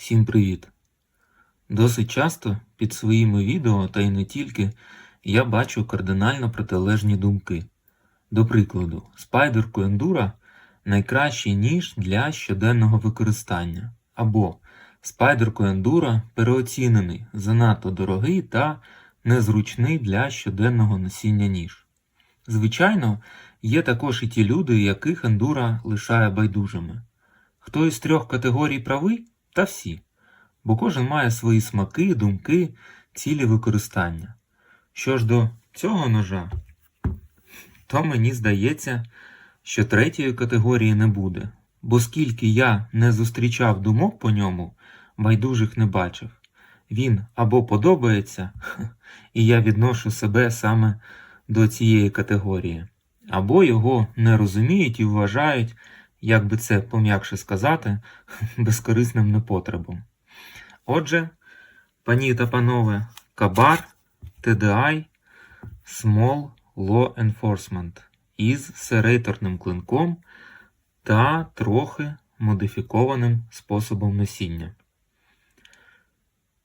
Всім привіт! Досить часто під своїми відео, та й не тільки, я бачу кардинально протилежні думки. До прикладу, спайдерку Endura найкращий ніж для щоденного використання, або спайдерку Endura переоцінений, занадто дорогий та незручний для щоденного носіння ніж. Звичайно, є також і ті люди, яких Endura лишає байдужими. Хто із трьох категорій правий? Та всі. Бо кожен має свої смаки, думки, цілі використання. Що ж до цього ножа, то мені здається, що третьої категорії не буде. Бо скільки я не зустрічав думок по ньому, байдужих не бачив. Він або подобається, і я відношу себе саме до цієї категорії, або його не розуміють і вважають, як би це пом'якше сказати, безкорисним непотребом. Отже, пані та панове, Кабар TDI Small Law Enforcement із серейторним клинком та трохи модифікованим способом носіння.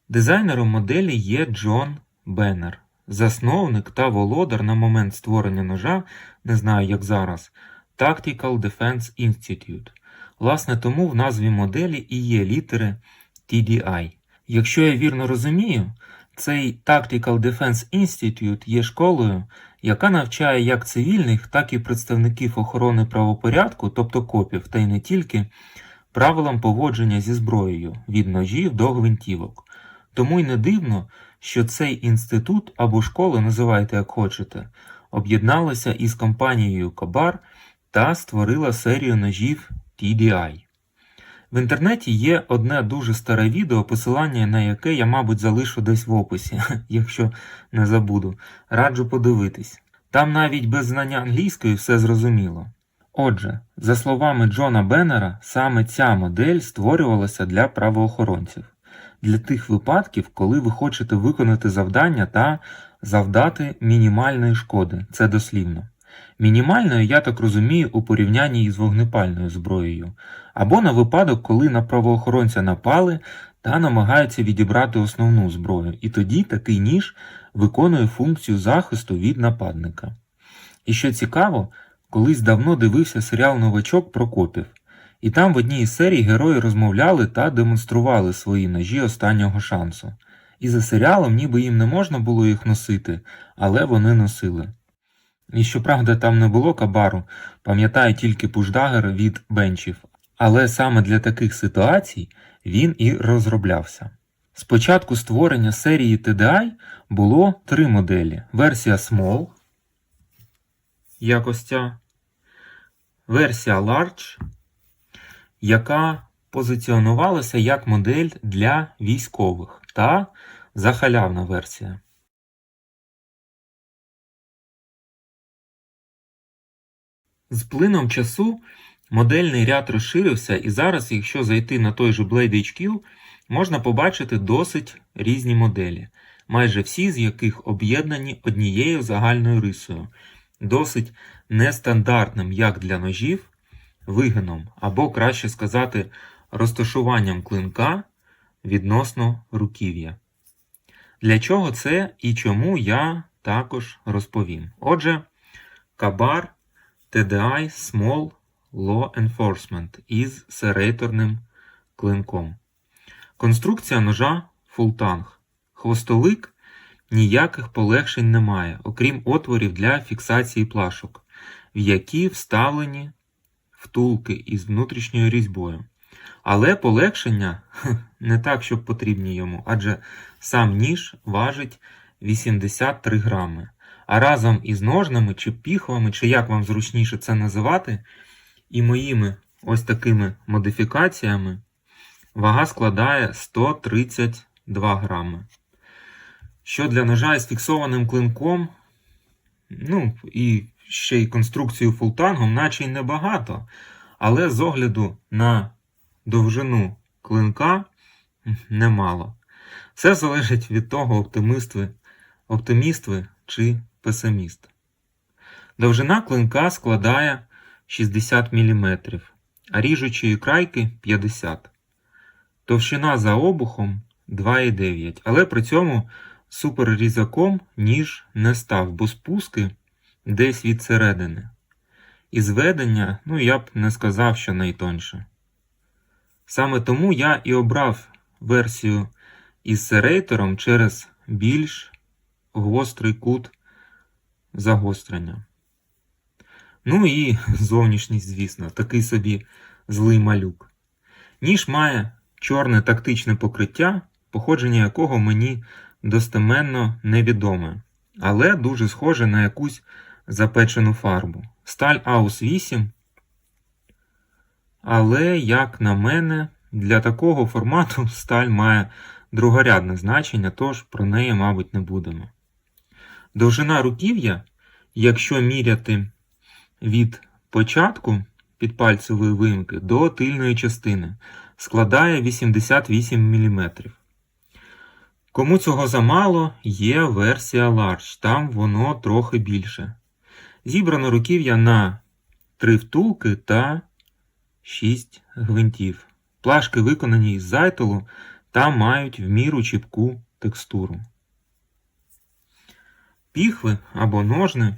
Дизайнером моделі є Джон Беннер, засновник та володар на момент створення ножа, не знаю як зараз, Tactical Defense Institute. Власне, тому в назві моделі і є літери TDI. Якщо я вірно розумію, цей Tactical Defense Institute є школою, яка навчає як цивільних, так і представників охорони правопорядку, тобто копів, та й не тільки, правилам поводження зі зброєю від ножів до гвинтівок. Тому й не дивно, що цей інститут або школа, називайте як хочете, об'єдналася із компанією Кабар та створила серію ножів TDI. В інтернеті є одне дуже старе відео, посилання на яке я, мабуть, залишу десь в описі, якщо не забуду. Раджу подивитись. Там навіть без знання англійської все зрозуміло. Отже, за словами Джона Беннера, саме ця модель створювалася для правоохоронців, для тих випадків, коли ви хочете виконати завдання та завдати мінімальної шкоди, це дослівно. Мінімальною, я так розумію, у порівнянні із вогнепальною зброєю, або на випадок, коли на правоохоронця напали та намагаються відібрати основну зброю, і тоді такий ніж виконує функцію захисту від нападника. І що цікаво, колись давно дивився серіал Новачок про копів, і там в одній із серій герої розмовляли та демонстрували свої ножі останнього шансу. І за серіалом ніби їм не можна було їх носити, але вони носили. І щоправда, там не було кабару, пам'ятаю тільки пуждагер від бенчів, але саме для таких ситуацій він і розроблявся. Спочатку створення серії TDI було три моделі: версія Small, якось ця, версія Large, яка позиціонувалася як модель для військових, та захалявна версія. З плином часу модельний ряд розширився, і зараз, якщо зайти на той же Blade HQ, можна побачити досить різні моделі, майже всі з яких об'єднані однією загальною рисою, досить нестандартним як для ножів, вигином, або, краще сказати, розташуванням клинка відносно руків'я. Для чого це і чому я також розповім. Отже, кабар. TDI Small Law Enforcement із серейторним клинком. Конструкція ножа фултанг. Хвостовик ніяких полегшень немає, окрім отворів для фіксації плашок, в які вставлені втулки із внутрішньою різьбою. Але полегшення не так, щоб потрібні йому, адже сам ніж важить 83 грами. А разом із ножнами чи піхвами, чи як вам зручніше це називати, і моїми ось такими модифікаціями вага складає 132 грами. Що для ножа із фіксованим клинком, ну, і ще й конструкцією фултангом, наче й небагато. Але з огляду на довжину клинка немало. Все залежить від того, оптиміст ви, оптиміст ви чи песиміст. Довжина клинка складає 60 мм, а ріжучої крайки 50 Товщина за обухом 2,9. Але при цьому суперрізаком ніж не став, бо спуски десь від середини. І зведення, ну я б не сказав, що найтонше. Саме тому я і обрав версію із серейтором через більш гострий кут загострення. Ну і зовнішність, звісно, такий собі злий малюк. Ніж має чорне тактичне покриття, походження якого мені достеменно невідоме, але дуже схоже на якусь запечену фарбу. Сталь Аус 8. Але, як на мене, для такого формату сталь має другорядне значення, тож про неї, мабуть, не будемо. Довжина руків'я, якщо міряти від початку підпальцевої вимки до тильної частини, складає 88 мм. Кому цього замало, є версія Large, там воно трохи більше. Зібрано руків'я на 3 втулки та 6 гвинтів. Плашки виконані із зайтолу та мають в міру чіпку текстуру. Піхви або ножни,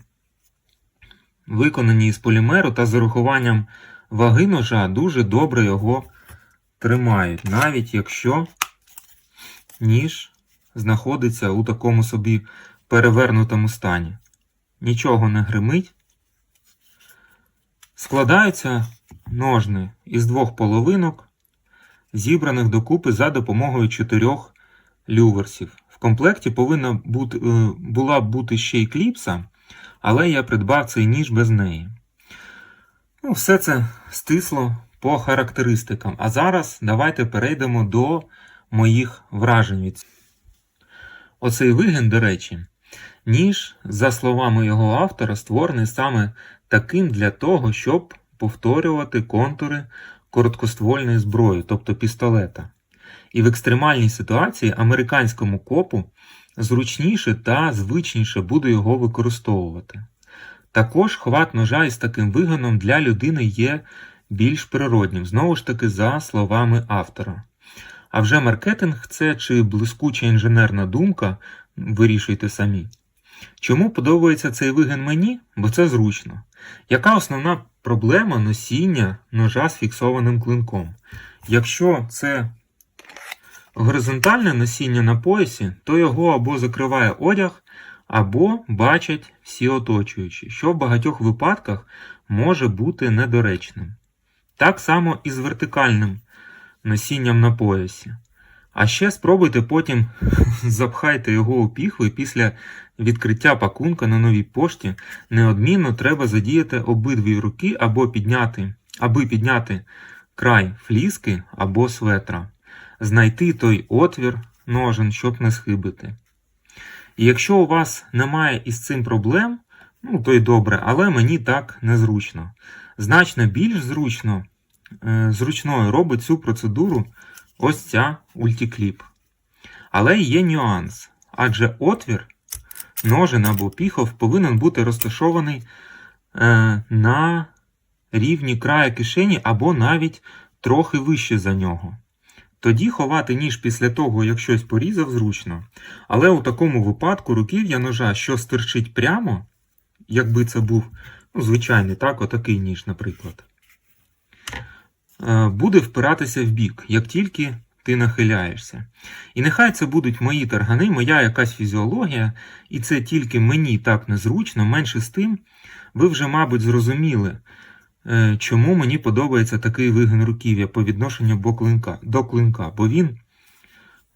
виконані із полімеру та з урахуванням ваги ножа, дуже добре його тримають, навіть якщо ніж знаходиться у такому собі перевернутому стані. Нічого не гримить. Складаються ножни із двох половинок, зібраних докупи за допомогою чотирьох люверсів. В комплекті повинна бути, е, була бути ще й кліпса, але я придбав цей ніж без неї. Ну, Все це стисло по характеристикам. А зараз давайте перейдемо до моїх вражень Оцей вигін, до речі, ніж, за словами його автора, створений саме таким для того, щоб повторювати контури короткоствольної зброї, тобто пістолета. І в екстремальній ситуації американському копу зручніше та звичніше буде його використовувати. Також хват ножа із таким вигином для людини є більш природнім, знову ж таки, за словами автора. А вже маркетинг це чи блискуча інженерна думка, вирішуйте самі. Чому подобається цей вигин мені? Бо це зручно. Яка основна проблема носіння ножа з фіксованим клинком? Якщо це горизонтальне носіння на поясі, то його або закриває одяг, або бачать всі оточуючі, що в багатьох випадках може бути недоречним. Так само і з вертикальним носінням на поясі. А ще спробуйте потім запхайте його у піхву і після відкриття пакунка на новій пошті неодмінно треба задіяти обидві руки або підняти, аби підняти край фліски або светра, знайти той отвір ножен, щоб не схибити. І якщо у вас немає із цим проблем, ну то й добре, але мені так незручно. Значно більш зручно, е, зручною робить цю процедуру ось ця ультікліп. Але є нюанс, адже отвір, ножен або піхов повинен бути розташований е, на рівні края кишені або навіть трохи вище за нього. Тоді ховати ніж після того, як щось порізав, зручно. Але у такому випадку руків'я ножа, що стирчить прямо, якби це був ну, звичайний, так, отакий ніж, наприклад, е, буде впиратися в бік, як тільки ти нахиляєшся. І нехай це будуть мої таргани, моя якась фізіологія, і це тільки мені так незручно, менше з тим, ви вже, мабуть, зрозуміли. Е, чому мені подобається такий вигин руків'я по відношенню до клинка? Бо він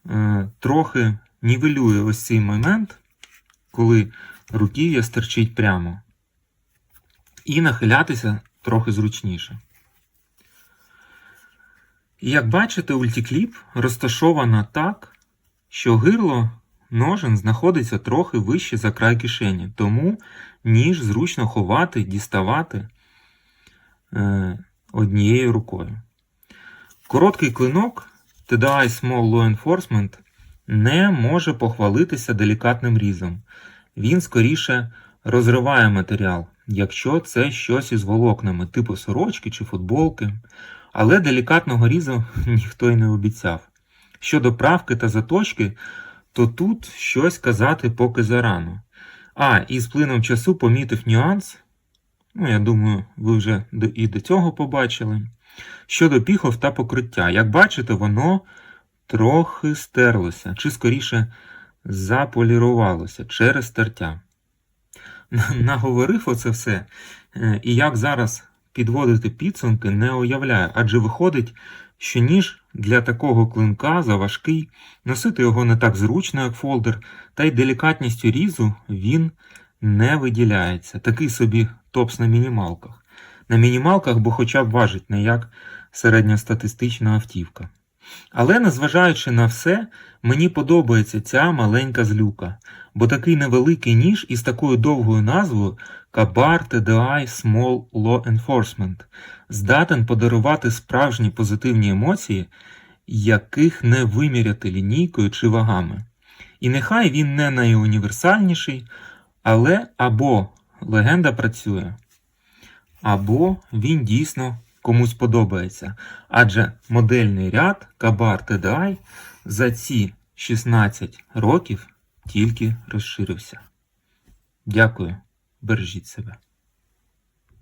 е, трохи нівелює ось цей момент, коли руків'я стерчить прямо. І нахилятися трохи зручніше. Як бачите, ультікліп розташована так, що гирло ножен знаходиться трохи вище за край кишені, тому ніж зручно ховати, діставати. Е, однією рукою. Короткий клинок TDI Small Law Enforcement не може похвалитися делікатним різом. Він скоріше розриває матеріал, якщо це щось із волокнами, типу сорочки чи футболки. Але делікатного різу ніхто й не обіцяв. Щодо правки та заточки, то тут щось казати поки зарано. А, і з плином часу помітив нюанс. Ну, я думаю, ви вже і до цього побачили. Щодо піхов та покриття. Як бачите, воно трохи стерлося, чи скоріше заполірувалося через тертя. Наговорив оце все, е, і як зараз підводити підсумки, не уявляю, адже виходить, що ніж для такого клинка заважкий, носити його не так зручно, як фолдер, та й делікатністю різу він не виділяється. Такий собі топс на мінімалках. На мінімалках, бо хоча б важить не як середньостатистична автівка. Але незважаючи на все, мені подобається ця маленька злюка, бо такий невеликий ніж із такою довгою назвою Kabar TDI Small Law Enforcement здатен подарувати справжні позитивні емоції, яких не виміряти лінійкою чи вагами. І нехай він не найуніверсальніший, але або легенда працює, або він дійсно комусь подобається. Адже модельний ряд Кабар TDI за ці 16 років тільки розширився. Дякую, бережіть себе.